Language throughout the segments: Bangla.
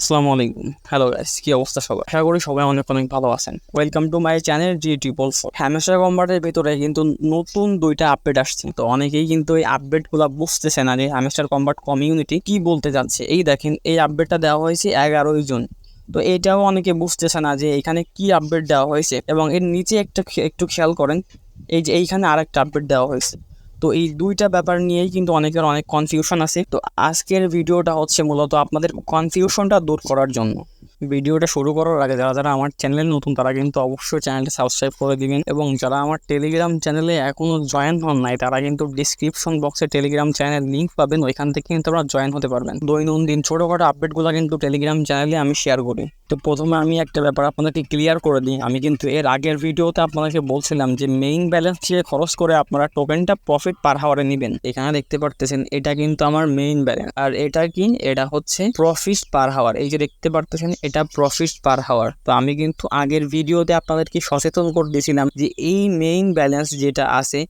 আসসালামু আলাইকুম হ্যালো গাইস কি অবস্থা সবার? আশা করি সবাই অনেক অনেক ভালো আছেন। Welcome to my channel G triple four হ্যামেশা কম্বাটের ভিতরে কিন্তু নতুন দুইটা আপডেট আসছে। তো অনেকেই কিন্তু এই আপডেটগুলো বুঝতেছে না যে হ্যামেস্টার কম্বাট কমিউনিটি কি বলতে যাচ্ছে। এই দেখেন, এই আপডেটটা দেওয়া হয়েছে এগারোই জুন। তো এটাও অনেকে বুঝতেছে না যে এখানে কি আপডেট দেওয়া হয়েছে। এবং এর নিচে একটা একটু খেয়াল করেন, এই যে এইখানে আরেকটা আপডেট দেওয়া হয়েছে। তো এই দুইটা ব্যাপার নিয়েই কিন্তু অনেকের অনেক কনফিউশন আছে। তো আজকের ভিডিওটা হচ্ছে মূলত আপনাদের কনফিউশনটা দূর করার জন্য। ভিডিওটা শুরু করার আগে যারা যারা আমার চ্যানেলে নতুন, তারা কিন্তু অবশ্যই চ্যানেলটা সাবস্ক্রাইব করে দিবেন এবং যারা আমার টেলিগ্রাম চ্যানেলে এখনও জয়েন হন নাই, তারা কিন্তু ডিসক্রিপশন বক্সে টেলিগ্রাম চ্যানেল লিঙ্ক পাবেন। ওইখান থেকে কিন্তু আপনারা জয়েন হতে পারবেন। দৈনন্দিন ছোটোখাটো আপডেটগুলো কিন্তু টেলিগ্রাম চ্যানেলে আমি শেয়ার করি। তো প্রথমে আমি একটা ব্যাপার আপনাদেরকে ক্লিয়ার করে দিই। আমি কিন্তু এর আগের ভিডিওতে আপনাদেরকে বলছিলাম যে মেইন ব্যালেন্স দিয়ে খরচ করে আপনারা টোকেনটা প্রফিট পার হাওয়ারে নেবেন। এখানে দেখতে পারতেছেন, এটা কিন্তু আমার মেইন ব্যালেন্স আর এটা কি? এটা হচ্ছে প্রফিট পার হাওয়ার এই যে দেখতে পারতেছেন, এটা প্রফিট পার হাওয়ার তো আমি কিন্তু আগের ভিডিওতে আপনাদেরকে সচেতন করে দিয়েছিলাম যে, এই মেইন ব্যালেন্স যেটা আছে,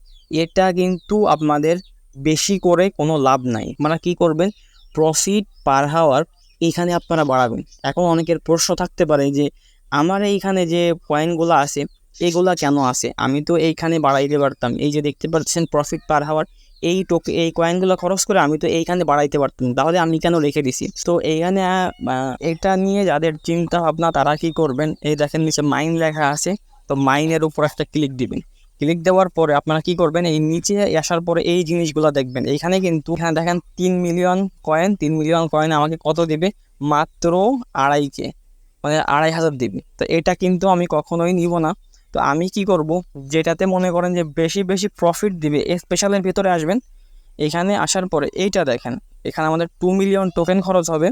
এটা কিন্তু আপনাদের বেশি করে কোনো লাভ নাই। মানে কি করবেন? প্রফিট পার হাওয়ার এইখানে আপনারা বাড়াবেন। এখন অনেকের প্রশ্ন থাকতে পারে যে, আমার এইখানে যে পয়েন্টগুলো আছে, এগুলা কেন আছে? আমি তো এইখানে বাড়াইতে পারতাম। এই যে দেখতে পাচ্ছেন প্রফিট পার হাওয়ার এই টোকে, এই কয়েনগুলো খরচ করে আমি তো এইখানে বাড়াইতে পারতাম। তাহলে আমি কেন রেখে দিছি? তো এইখানে এটা নিয়ে যাদের চিন্তা ভাবনা তারা কি করবেন? এই দেখেন নিচে মাইন লেখা আছে, তো মাইনের উপর একটা ক্লিক দিবেন। ক্লিক দেওয়ার পরে আপনারা কি করবেন? এই নিচে আসার পরে এই জিনিসগুলো দেখবেন। এইখানে কিন্তু এখানে দেখেন তিন মিলিয়ন কয়েন তিন মিলিয়ন কয়েন আমাকে কত দেবে? মাত্র আড়াইকে মানে আড়াই হাজার দিবে। তো এটা কিন্তু আমি কখনোই নিব না। তো আমি কি করব? যেটাতে মনে করেন যে বেশি বেশি প্রফিট দিবে স্পেশালের ভিতরে আসবেন। এখানে আসার পরে এইটা দেখেন, এখানে আমাদের টু মিলিয়ন টোকেন খরচ হবে।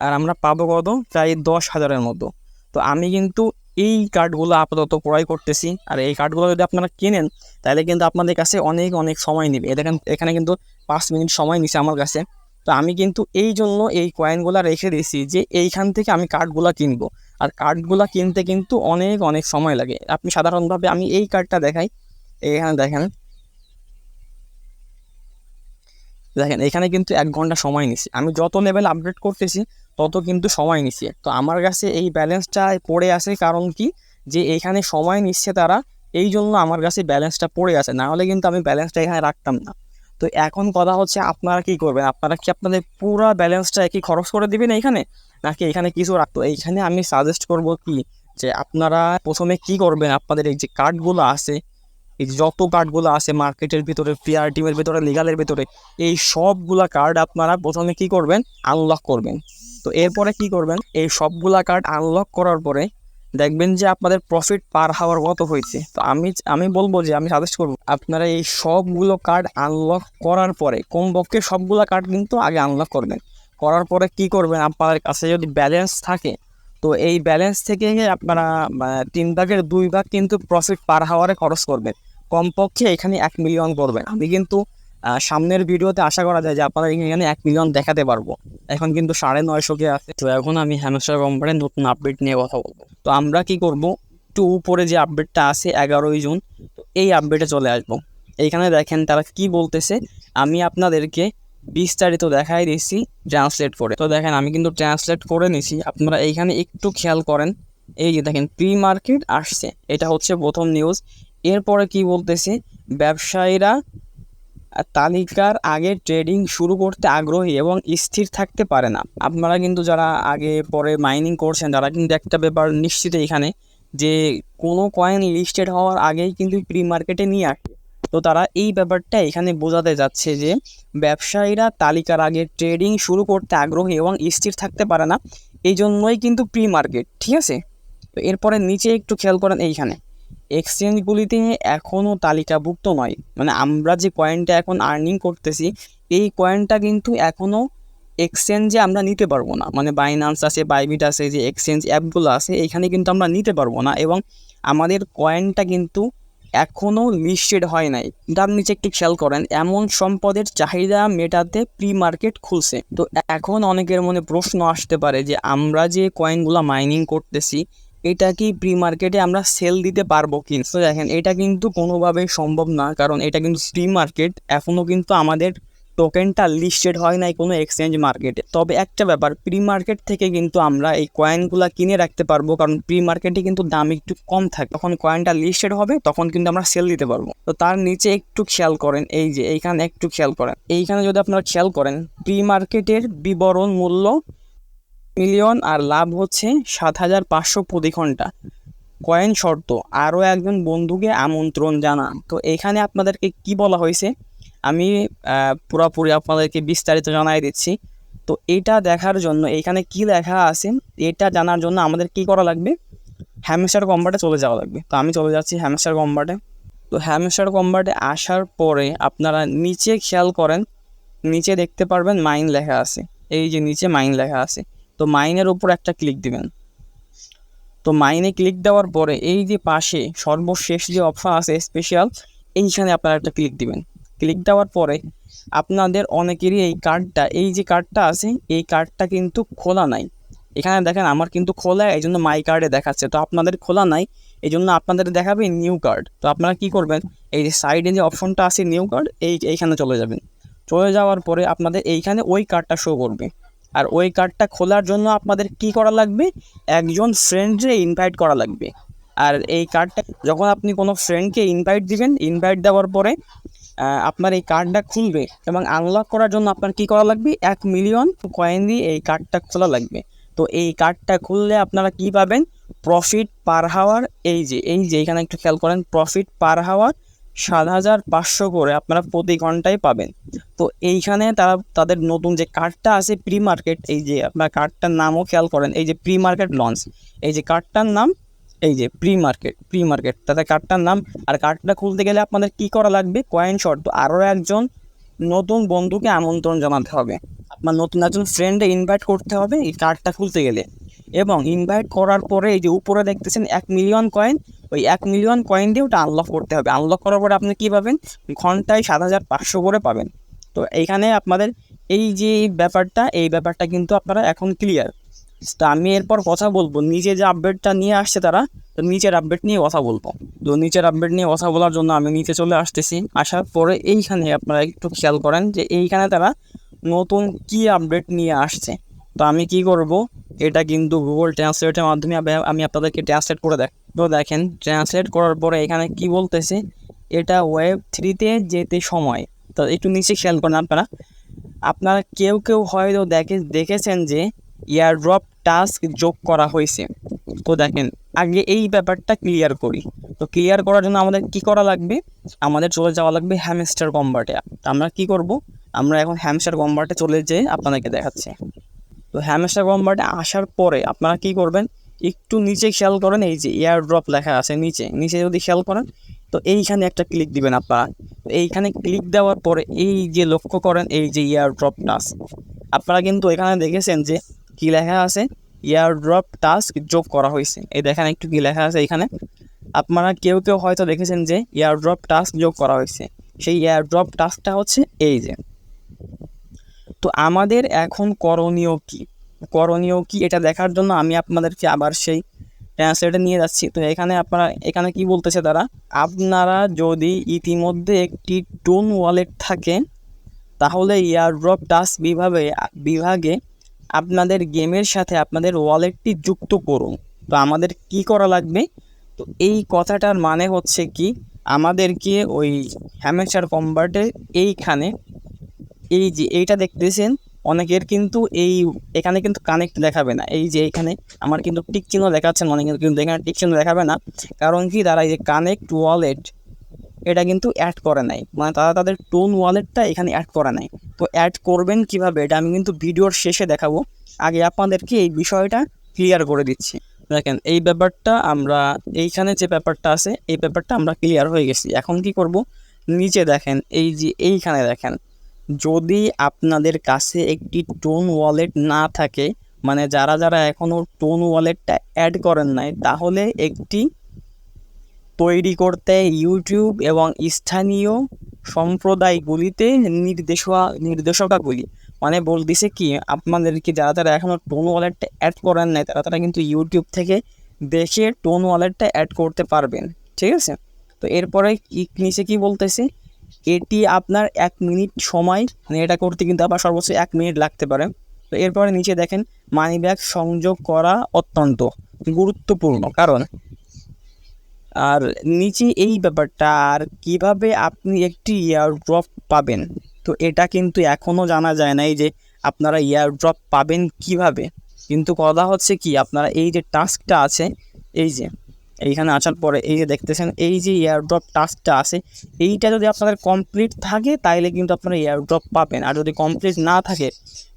আর আমরা পাবো কত? প্রায় দশ হাজারের মতো। তো আমি কিন্তু এই কার্ডগুলো আপাতত ক্রয় করতেছি। আর এই কার্ডগুলো যদি আপনারা কেনেন, তাহলে কিন্তু আপনাদের কাছে অনেক অনেক সময় নেবে। এ দেখেন, এখানে কিন্তু পাঁচ মিনিট সময় নিছে আমার কাছে। তো আমি কিন্তু এই জন্য এই কয়েনগুলো রেখে দিয়েছি যে এইখান থেকে আমি কার্ডগুলো কিনবো। আর কার্ডগুলো কিনতে কিন্তু অনেক অনেক সময় লাগে। আপনি সাধারণভাবে আমি এই কার্ডটা দেখাই। এখানে দেখেন। দেখেন, এখানে কিন্তু এক ঘণ্টা সময় নিছি। আমি যত লেভেল আপডেট করতেছি তত কিন্তু সময় নিচ্ছে। তো আমার কাছে এই ব্যালেন্সটা পড়ে আছে কারণ কি? যে এইখানে সময় নিচ্ছে তারা এই জন্য আমার কাছে ব্যালেন্সটা পড়ে আছে। না হলে কিন্তু আমি ব্যালেন্সটা এখানে রাখতাম না। তো এখন কথা হচ্ছে আপনারা কি করবেন? আপনারা কি আপনাদের পুরো ব্যালেন্সটা একই খরচ করে দিবেন এইখানে? নাকি এখানে কিছু রাখতো এইখানে আমি সাজেস্ট করব কি? যে আপনারা প্রথমে কি করবেন? আপনাদের এই যে কার্ডগুলো আছে এই যত কার্ডগুলো আছে মার্কেটের ভিতরে পিআর টিমের ভিতরে লিগালের ভিতরে, এই সবগুলা কার্ড আপনারা প্রথমে কি করবেন? আনলক করবেন। তো এরপরে কি করবেন? এই সবগুলা কার্ড আনলক করার পরে দেখবেন যে আপনাদের প্রফিট পার হাওয়ার কত হয়েছে। তো আমি আমি বলব যে, আমি সাজেস্ট করব, আপনারা এই সবগুলো কার্ড আনলক করার পরে কমপক্ষে সবগুলো কার্ড কিন্তু আগে আনলক করবেন করার পরে কি করবেন? আপনাদের কাছে যদি ব্যালেন্স থাকে, তো এই ব্যালেন্স থেকে আপনারা তিন ভাগের দুই ভাগ কিন্তু প্রফিট পার হাওয়ারে খরচ করবেন। কমপক্ষে এখানে এক মিলিয়ন করবেন আমি কিন্তু সামনের ভিডিওতে আশা করা যায় যে আপনারা এখানে এক মিলিয়ন দেখাতে পারব। এখন কিন্তু সাড়ে নয়শো কে আছে। তো এখন আমি হ্যামস্টার কোম্পানির নতুন আপডেট নিয়ে কথা বলব। তো আমরা কি করব? একটু উপরে যে আপডেটটা আছে, এগারোই জুন, তো এই আপডেটে চলে আসব। এইখানে দেখেন তারা কি বলতেছে। আমি আপনাদেরকে বিস্তারিত দেখাই দিচ্ছি ট্রান্সলেট করে। তো দেখেন, আমি কিন্তু ট্রান্সলেট করে নিছি। আপনারা এইখানে একটু খেয়াল করেন। এই যে দেখেন প্রি মার্কেট আসছে। এটা হচ্ছে প্রথম নিউজ এরপরে কি বলতেছে? ব্যবসায়ীরা তালিকার আগে ট্রেডিং শুরু করতে আগ্রহী এবং স্থির থাকতে পারে না। আপনারা কিন্তু যারা আগে পরে মাইনিং করছেন, তারা কিন্তু একটা ব্যাপার নিশ্চিত এখানে যে কোনো কয়েন লিস্টেড হওয়ার আগেই কিন্তু প্রি মার্কেটে নিয়ে আসে। তো তারা এই ব্যাপারটা এখানে বোঝাতে যাচ্ছে যে ব্যবসায়ীরা তালিকার আগে ট্রেডিং শুরু করতে আগ্রহী এবং স্থির থাকতে পারে না। এই জন্যই কিন্তু প্রি মার্কেট ঠিক আছে? তো এরপরে নিচে একটু খেয়াল করেন এইখানে। এক্সচেঞ্জগুলিতে এখনও তালিকাভুক্ত নয়। মানে আমরা যে কয়েনটা এখন আর্নিং করতেছি, এই কয়েনটা কিন্তু এখনও এক্সচেঞ্জে আমরা নিতে পারব না। মানে বাইনান্স আছে বাইবিট আছে, যে এক্সচেঞ্জ অ্যাপগুলো আছে, এখানে কিন্তু আমরা নিতে পারব না এবং আমাদের কয়েনটা কিন্তু এখনও লিস্টেড হয় নাই। তার নিচে একটু খেয়াল করেন, এমন সম্পদের চাহিদা মেটাতে প্রি মার্কেট খুলছে। তো এখন অনেকের মনে প্রশ্ন আসতে পারে যে আমরা যে কয়েনগুলো মাইনিং করতেছি এটা কি প্রি মার্কেটে আমরা সেল দিতে পারব কিন্তু দেখেন, এটা কিন্তু কোনোভাবেই সম্ভব না, কারণ এটা কিন্তু প্রি মার্কেট এখনও কিন্তু আমাদের টোকেনটা লিস্টেড হয় নাই কোনো এক্সচেঞ্জ মার্কেটে তবে একটা ব্যাপার প্রি মার্কেট থেকে কিন্তু আমরা এই কয়েনগুলো কিনে রাখতে পারব, কারণ প্রি মার্কেটে কিন্তু দাম একটু কম থাকে। তখন কয়েনটা লিস্টেড হবে, তখন কিন্তু আমরা সেল দিতে পারব। তো তার নিচে একটু খেয়াল করেন, এই যে, এইখানে একটু খেয়াল করেন। এইখানে যদি আপনারা খেয়াল করেন প্রি মার্কেটের বিবরণ মূল্য মিলিয়ন আর লাভ হচ্ছে সাত হাজার পাঁচশো প্রতি ঘণ্টা। কয়েন শর্ত, আরও একজন বন্ধুকে আমন্ত্রণ জানান। তো এখানে আপনাদেরকে কি বলা হয়েছে? আমি পুরোপুরি আপনাদেরকে বিস্তারিত জানাই দিচ্ছি। তো এটা দেখার জন্য, এখানে কি লেখা আছে, এটা জানার জন্য আমাদের কি করা লাগবে? হ্যামস্টার কম্বাটে চলে যাওয়া লাগবে। তো আমি চলে যাচ্ছি হ্যামস্টার কম্বাটে তো হ্যামস্টার কম্বাটে আসার পরে আপনারা নিচে খেয়াল করেন, নিচে দেখতে পারবেন মাইন লেখা আছে। এই যে নিচে মাইন লেখা আছে। তো মাইনের ওপর একটা ক্লিক দিবেন। তো মাইনে ক্লিক দেওয়ার পরে এই যে পাশে সর্বশেষ যে অপশন আছে স্পেশাল এইখানে আপনারা একটা ক্লিক দিবেন। ক্লিক দেওয়ার পরে আপনাদের অনেকেরই এই কার্ডটা এই যে কার্ডটা আছে, এই কার্ডটা কিন্তু খোলা নাই। এখানে দেখেন আমার কিন্তু খোলা এই জন্য মাই কার্ডে দেখাচ্ছে। তো আপনাদের খোলা নাই এই জন্য আপনাদের দেখাবে নিউ কার্ড তো আপনারা কি করবেন, এই যে সাইডে যে অপশনটা আছে নিউ কার্ড এই, এইখানে চলে যাবেন। চলে যাওয়ার পরে আপনাদের এইখানে ওই কার্ডটা শো করবে। আর ওই কার্ডটা খোলার জন্য আপনাদের কি করা লাগবে? একজন ফ্রেন্ডরে ইনভাইট করা লাগবে। আর এই কার্ডটা যখন আপনি কোনো ফ্রেন্ডকে ইনভাইট দিবেন ইনভাইট দেওয়ার পরে আপনার এই কার্ডটা খুলবে এবং আনলক করার জন্য আপনার কি করা লাগবে? এক মিলিয়ন কয়েন দিয়ে এই কার্ডটা খোলা লাগবে। তো এই কার্ডটা খুললে আপনারা কি পাবেন? প্রফিট পার হাওয়ার এই যে এই যে এখানে একটু খেয়াল করেন প্রফিট পার হাওয়ার সাত হাজার পাঁচশো করে আপনারা প্রতি ঘন্টায় পাবেন। তো এইখানে তারা, তাদের নতুন যে কার্ডটা আছে প্রি মার্কেট এই যে আপনার কার্ডটার নামও খেয়াল করেন, এই যে প্রি মার্কেট লঞ্চ এই যে কার্ডটার নাম, এই যে প্রি মার্কেট প্রি মার্কেট তাদের কার্ডটার নাম, আর কার্ডটা খুলতে গেলে আপনাদের কি করা লাগবে? কয়েন শর্ত আরও একজন নতুন বন্ধুকে আমন্ত্রণ জানাতে হবে। আপনার নতুন একজন ফ্রেন্ডে ইনভাইট করতে হবে এই কার্ডটা খুলতে গেলে। এবং ইনভাইট করার পরে এই যে উপরে দেখতেছেন এক মিলিয়ন কয়েন ওই এক মিলিয়ন কয়েন দিয়ে ওটা আনলক করতে হবে। আনলক করার পরে আপনি কী পাবেন? ঘন্টায় সাত হাজার পাঁচশো করে পাবেন। তো এইখানে আপনাদের এই যে ব্যাপারটা, এই ব্যাপারটা কিন্তু আপনারা এখন ক্লিয়ার তো আমি এরপর কথা বলব। নিচে যে আপডেটটা নিয়ে আসছে তারা, তো নিচের আপডেট নিয়ে কথা বলব। তো নিচের আপডেট নিয়ে কথা বলার জন্য আমি নিচে চলে আসতেছি। আসার পরে এইখানে আপনারা একটু খেয়াল করেন যে এইখানে তারা নতুন কি আপডেট নিয়ে আসছে। তো আমি কি করব? এটা কিন্তু গুগল ট্রান্সলেটের মাধ্যমে আমি আপনাদেরকে ট্রান্সলেট করে দেখ তো দেখেন ট্রান্সলেট করার পরে এখানে কি বলতেছে? এটা ওয়েব থ্রিতে যেতে সময়। তো একটু নিচে খেয়াল করেন আপনারা। আপনারা কেউ কেউ হয়তো দেখে, দেখেছেন যে ইয়ারড্রপ টাস্ক যোগ করা হয়েছে। তো দেখেন, আগে এই ব্যাপারটা ক্লিয়ার করি। তো ক্লিয়ার করার জন্য আমাদের কি করা লাগবে? আমাদের চলে যাওয়া লাগবে হ্যামস্টার কম্বার্টে আমরা কি করব? আমরা এখন হ্যামস্টার কম্বার্টে চলে যেয়ে আপনাদেরকে দেখাচ্ছি। তো হ্যামস্টার কম্বার্টে আসার পরে আপনারা কি করবেন? একটু নিচে খেয়াল করেন, এই যে এয়ার ড্রপ লেখা আছে নিচে নিচে যদি খেয়াল করেন, তো এইখানে একটা ক্লিক দিবেন আপনারা তো এইখানে ক্লিক দেওয়ার পরে এই যে লক্ষ্য করেন, এই যে এয়ার ড্রপ টাস্ক আপনারা কিন্তু এখানে দেখেছেন যে কি লেখা আছে? এয়ার ড্রপ টাস্ক যোগ করা হয়েছে। এই দেখেন একটু কি লেখা আছে এখানে। আপনারা কেউ কেউ হয়তো দেখেছেন যে এয়ার ড্রপ টাস্ক যোগ করা হয়েছে। সেই এয়ার ড্রপ টাস্কটা হচ্ছে এই যে। তো আমাদের এখন করণীয় কি? করণীয় কি এটা দেখার জন্য আমি আপনাদেরকে আবার সেই ট্রান্সলেটে নিয়ে যাচ্ছি। তো এখানে আপনারা, এখানে কি বলতেছে তারা? আপনারা যদি ইতিমধ্যে একটি টোন ওয়ালেট থাকে, তাহলে এয়ারড্রপ টাস্ক বিভাগে বিভাগে আপনাদের গেমের সাথে আপনাদের ওয়ালেটটি যুক্ত করুন। তো আমাদের কি করা লাগবে? তো এই কথাটার মানে হচ্ছে কি, আমাদেরকে ওই হ্যামেচার কম্বার্টে এইখানে, এই যে এইটা দেখতেছেন অনেকের কিন্তু এই, এখানে কিন্তু কানেক্ট দেখাবে না। এই যে এখানে আমার কিন্তু টিক চিহ্ন দেখাচ্ছেন অনেকের কিন্তু এখানে টিক চিহ্ন দেখাবে না। কারণ কি, তারা এই যে কানেক্ট ওয়ালেট এটা কিন্তু অ্যাড করে নাই। মানে তারা তাদের টোন ওয়ালেটটা এখানে অ্যাড করে নাই। তো অ্যাড করবেন কীভাবে, এটা আমি কিন্তু ভিডিওর শেষে দেখাবো। আগে আপনাদেরকে এই বিষয়টা ক্লিয়ার করে দিচ্ছি। দেখেন, এই ব্যাপারটা আমরা, এইখানে যে ব্যাপারটা আছে, এই ব্যাপারটা আমরা ক্লিয়ার হয়ে গেছি। এখন কি করব? নিচে দেখেন, এই যে এইখানে দেখেন যদি আপনাদের কাছে একটি টোন ওয়ালেট না থাকে মানে যারা যারা এখনও টোন ওয়ালেটটা অ্যাড করেন নাই, তাহলে একটি তৈরি করতে ইউটিউব এবং স্থানীয় সম্প্রদায়গুলিতে নির্দেশা, নির্দেশকাগুলি মানে বলতেছে কি, আপনাদেরকে যারা যারা এখনও টোন ওয়ালেটটা অ্যাড করেন নাই, তারা তারা কিন্তু ইউটিউব থেকে দেখে টোন ওয়ালেটটা অ্যাড করতে পারবেন, ঠিক আছে? তো এরপরে নিচে কি বলতেছে? এটি আপনার এক মিনিট সময় মানে এটা করতে কিন্তু আবার সর্বোচ্চ এক মিনিট লাগতে পারে। তো এরপরে নিচে দেখেন মানি ব্যাগ সংযোগ করা অত্যন্ত গুরুত্বপূর্ণ। কারণ, আর নিচে এই ব্যাপারটা, আর কীভাবে আপনি একটি ইয়ার ড্রপ পাবেন? তো এটা কিন্তু এখনও জানা যায় নাই যে আপনারা ইয়ার ড্রপ পাবেন কীভাবে। কিন্তু কথা হচ্ছে কি, আপনারা এই যে টাস্কটা আছে, এই যে এইখানে আসার পরে এই যে দেখতেছেন, এই যে এয়ারড্রপ টাস্কটা আছে, এইটা যদি আপনাদের কমপ্লিট থাকে, তাইলে কিন্তু আপনারা এয়ারড্রপ পাবেন। আর যদি কমপ্লিট না থাকে,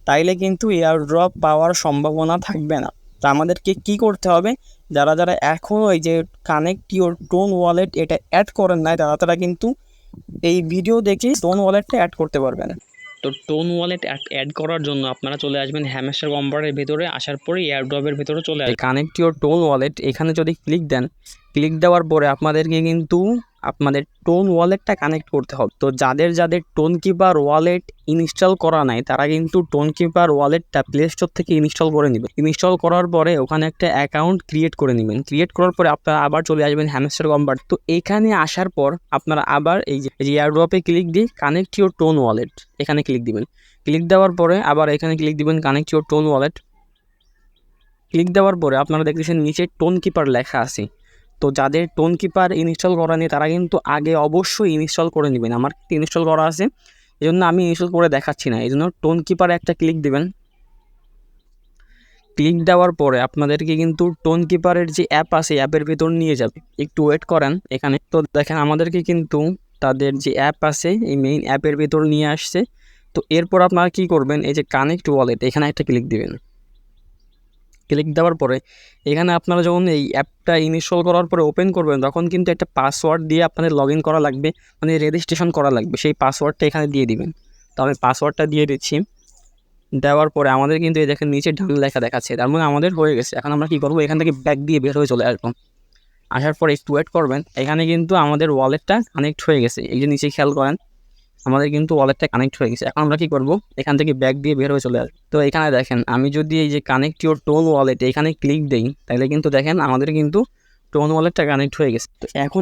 তাইলে কিন্তু এয়ারড্রপ পাওয়ার সম্ভাবনা থাকবে না। তো আমাদেরকে কি করতে হবে? যারা যারা এখনও এই যে কানেক্ট ইউর টোন ওয়ালেট এটা অ্যাড করেন নাই, তারা তারা কিন্তু এই ভিডিও দেখে টোন ওয়ালেটটা অ্যাড করতে পারবেন। তো টোন ওয়ালেট অ্যাড করার জন্য আপনারা চলে আসবেন হ্যামেস্টার কম্পারের ভিতরে আসার পরে এয়ারড্রপের ভিতরে চলে আসবে কানেক্ট ইউর টোন ওয়ালেট এখানে যদি ক্লিক দেন ক্লিক দেওয়ার পরে আপনাদেরকে কিন্তু আপনাদের টোন ওয়ালেটটা কানেক্ট করতে হবে। তো যাদের যাদের টোন কিপার ওয়ালেট ইনস্টল করা নাই, তারা কিন্তু টোন কিপার ওয়ালেটটা প্লে স্টোর থেকে ইনস্টল করে নেবেন। ইনস্টল করার পরে ওখানে একটা অ্যাকাউন্ট ক্রিয়েট করে নেবেন। ক্রিয়েট করার পরে আপনারা আবার চলে আসবেন হ্যামস্টার কম্পার তো এখানে আসার পর আপনারা আবার এই যে এয়ারড্রপে ক্লিক দিয়ে কানেক্ট ইউর টোন ওয়ালেট এখানে ক্লিক দিবেন। ক্লিক দেওয়ার পরে আবার এখানে ক্লিক দিবেন connect your Ton wallet click দেওয়ার পরে আপনারা দেখতেছেন নিচে টোন কিপার লেখা আছে। তো যাদের টোন কিপার ইনস্টল করা নেই, তারা কিন্তু আগে অবশ্যই ইনস্টল করে নেবেন। আমার ইনস্টল করা আছে এই জন্য আমি ইনস্টল করে দেখাচ্ছি না। এই জন্য টোন কিপারে একটা ক্লিক দেবেন। ক্লিক দেওয়ার পরে আপনাদেরকে কিন্তু টোন কিপারের যে অ্যাপ আছে অ্যাপের ভিতর নিয়ে যাবে। একটু ওয়েট করেন এখানে। তো দেখেন, আমাদেরকে কিন্তু তাদের যে অ্যাপ আছে, এই মেইন অ্যাপের ভিতর নিয়ে আসছে। তো এরপর আপনারা কী করবেন, এই যে কানেক্ট ওয়ালেট এখানে একটা ক্লিক দিবেন। ক্লিক দেওয়ার পরে এখানে আপনারা যখন এই অ্যাপটা ইনস্টল করার পরে ওপেন করবেন, তখন কিন্তু একটা পাসওয়ার্ড দিয়ে আপনাদের লগ করা লাগবে মানে রেজিস্ট্রেশন করা লাগবে। সেই পাসওয়ার্ডটা এখানে দিয়ে দিবেন। তো আমি পাসওয়ার্ডটা দিয়ে দিচ্ছি। দেওয়ার পরে আমাদের কিন্তু এই দেখেন নিচে ঢাল লেখা দেখাচ্ছে। তার মানে আমাদের হয়ে গেছে। এখন আমরা কী করব? এখান থেকে ব্যাক দিয়ে বের হয়ে চলে আসব। আসার পরে একটু ওয়েট করবেন। এখানে কিন্তু আমাদের ওয়ালেটটা কানেক্ট হয়ে গেছে। এই যে নিচে খেয়াল করেন আমাদের কিন্তু ওয়ালেটটা কানেক্ট হয়ে গেছে। এখন আমরা কি করব? এখান থেকে ব্যাগ দিয়ে বের হয়ে চলে আসব। তো এখানে দেখেন, আমি যদি এই যে কানেক্ট ইউর টোন ওয়ালেট এখানে ক্লিক দিই, তাহলে কিন্তু দেখেন আমাদের কিন্তু টোন ওয়ালেটটা কানেক্ট হয়ে গেছে। তো এখন